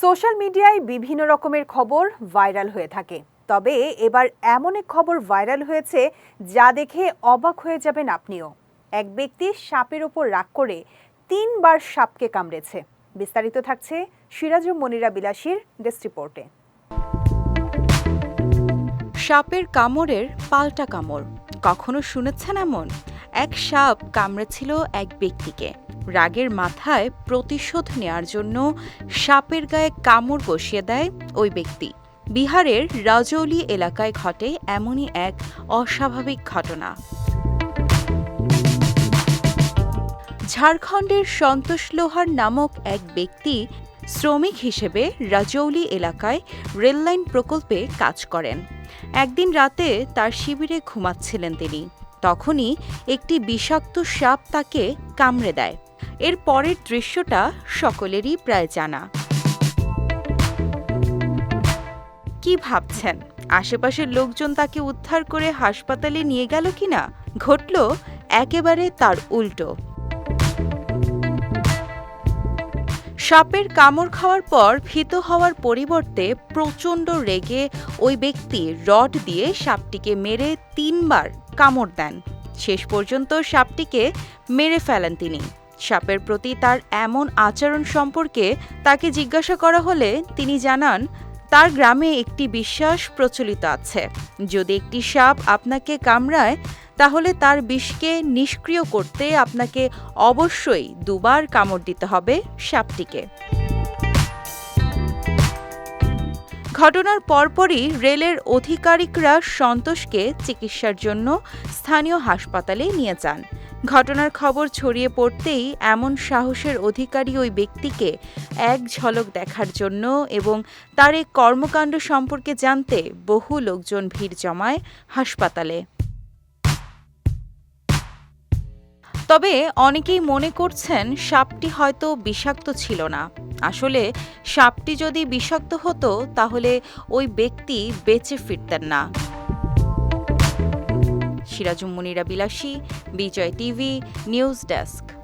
Social মিডিয়ায় বিভিন্ন রকমের খবর ভাইরাল হয়ে থাকে। তবে এবার এমন এক খবর ভাইরাল হয়েছে যা দেখে অবাক হয়ে যাবেন আপনিও। এক ব্যক্তি সাপের ওপর রাগ করে তিনবার সাপকে কামড়েছে। বিস্তারিত থাকছে সিরাজু মনিরা বিলাসীর ডেস্ক রিপোর্টে। সাপের কামড়ের পাল্টা কামড়। কখনো শুনেছেন এমন? এক সাপ কামড়েছিল এক ব্যক্তিকে। রাগের মাথায় প্রতিশোধ নেয়ার জন্য সাপের গায়ে কামড় বসিয়ে দেয় ওই ব্যক্তি। বিহারের রাজৌলি এলাকায় ঘটে এমনই এক অস্বাভাবিক ঘটনা। ঝাড়খণ্ডের সন্তোষ লোহার নামক এক ব্যক্তি শ্রমিক হিসেবে রাজৌলি এলাকায় রেললাইন প্রকল্পে কাজ করেন। একদিন রাতে তার শিবিরে ঘুমাচ্ছিলেন তিনি। তখনই একটি বিষাক্ত সাপ তাকে কামড়ে দেয়। এর পরের দৃশ্যটা সকলেরই প্রায় জানা। কি ভাবছেন? আশেপাশের লোকজন তাকে উদ্ধার করে হাসপাতালে নিয়ে গেল কিনা? ঘটল একেবারে তার উল্টো। সাপের কামড় খাওয়ার পর ভীত হওয়ার পরিবর্তে প্রচণ্ড রেগে ওই ব্যক্তি রড দিয়ে সাপটিকে মেরে তিনবার কামড় দেন। শেষ পর্যন্ত সাপটিকে মেরে ফেলেন তিনি। সাপের প্রতি তার এমন আচরণ সম্পর্কে তাকে জিজ্ঞাসা করা হলে তিনি জানান, তার গ্রামে একটি বিশ্বাস প্রচলিত আছে। যদি একটি সাপ আপনাকে কামড়ায়, তাহলে তার বিষকে নিষ্ক্রিয় করতে আপনাকে অবশ্যই দুবার কামড় দিতে হবে সাপটিকে। ঘটনার পরপরই রেলের আধিকারিকরা সন্তোষকে চিকিৎসার জন্য স্থানীয় হাসপাতালে নিয়ে যান। ঘটনার খবর ছড়িয়ে পড়তেই এমন সাহসের অধিকারী ওই ব্যক্তিকে এক ঝলক দেখার জন্য এবং তার এই কর্মকাণ্ড সম্পর্কে জানতে বহু লোকজন ভিড় জমায় হাসপাতালে। তবে অনেকেই মনে করছেন সাপটি হয়তো বিষাক্ত ছিল না। আসলে সাপটি যদি বিষাক্ত হতো, তাহলে ওই ব্যক্তি বেঁচে ফিরতেন না। সিরাজুম মুনিরা বিলাসী, বিজয় টিভি, নিউজ ডেস্ক।